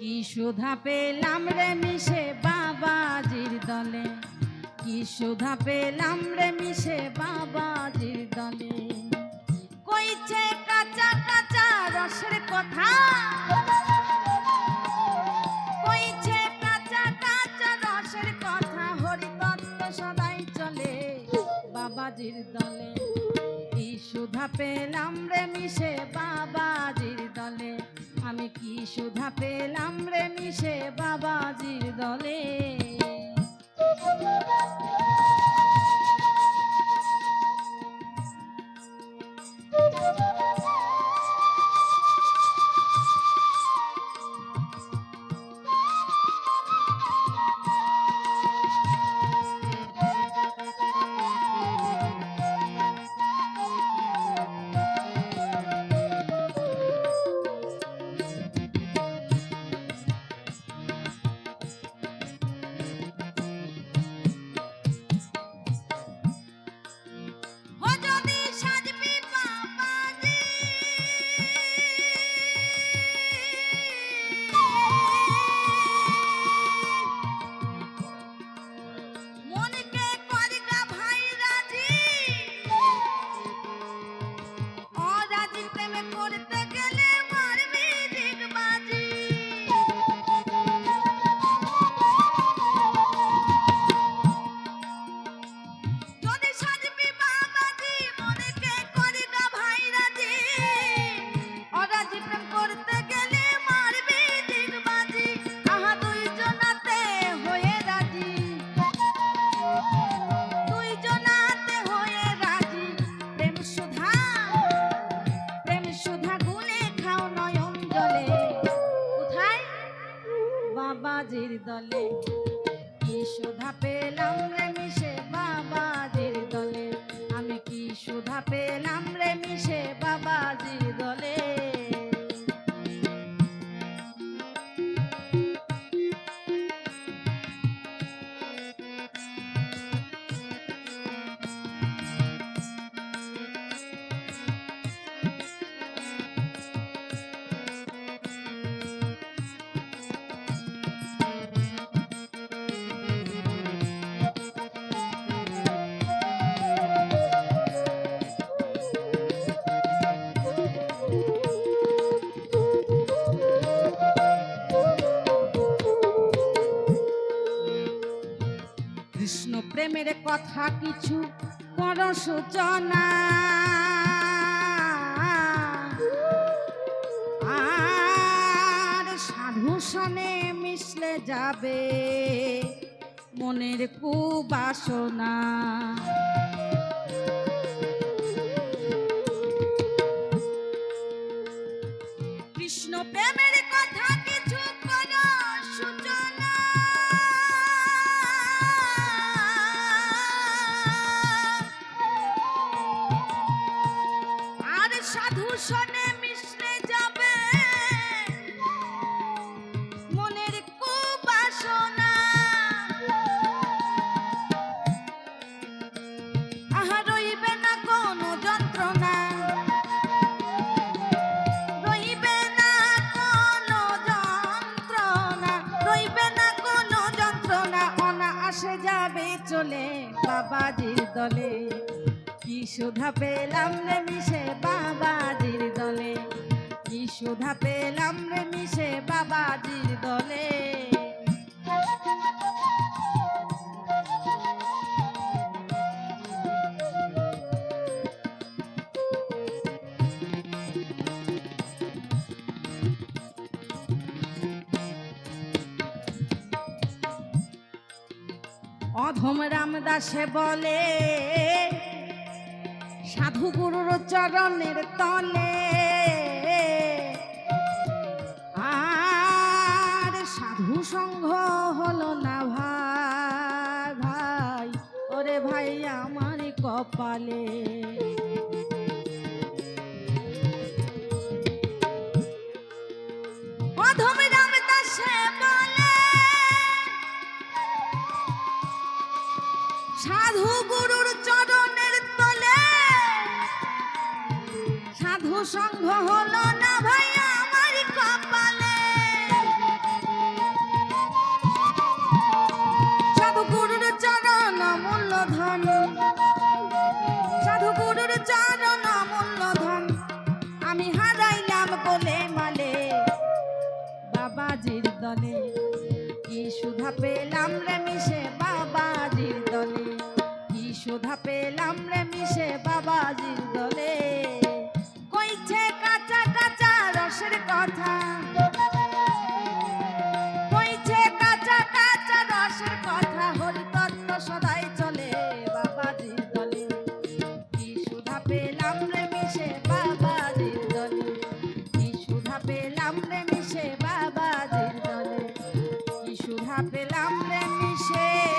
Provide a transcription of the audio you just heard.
কি সুধা পেলাম রে মিশে বাবাজির দলে? কি সুধা পেলাম রে মিশে বাবাজির দলে? কইছে কাঁচা কাঁচা রসের কথা। কইছে কাঁচা কাঁচা রসের কথা, হরিতত্ত্ব সদাই চলে বাবাজির দলে। কি সুধা পেলাম রে মিশে বাবাজির দলে? আমি কি সুধা পেলাম রে মিশে বাবাজির দলে? দলে কি সুধা পেলাম রে মিশে। কৃষ্ণ প্রেমের কথা কিছু পর সূচনা। আর সাধু সনে মিশলে যাবে মনের কুবাসনা। সাধু সনে যাবে। মনের কুবাসনা। আহা, রইবে না কোনো যন্ত্রণা। রইবে যাবে চলে বাবাজির দলে। কি সুধা পেলাম রে সুধা পেলাম রে মিশে বাবাজির দলে। অধম রামদাসে বলে সাধু গুরুর চরণের তলে সংঘ হলো না ভাই ভাই। ওরে ভাই, আমার কপালে। সাধু গুরুর চরণের তলে। সাধু সংঘ হলো না ভাই বাবাজির দলে। কি সুধা পেলাম রে মিশে বাবাজির দলে? কি সুধা পেলাম রে মিশে বাবাজির সুধা পেলাম রে মিশে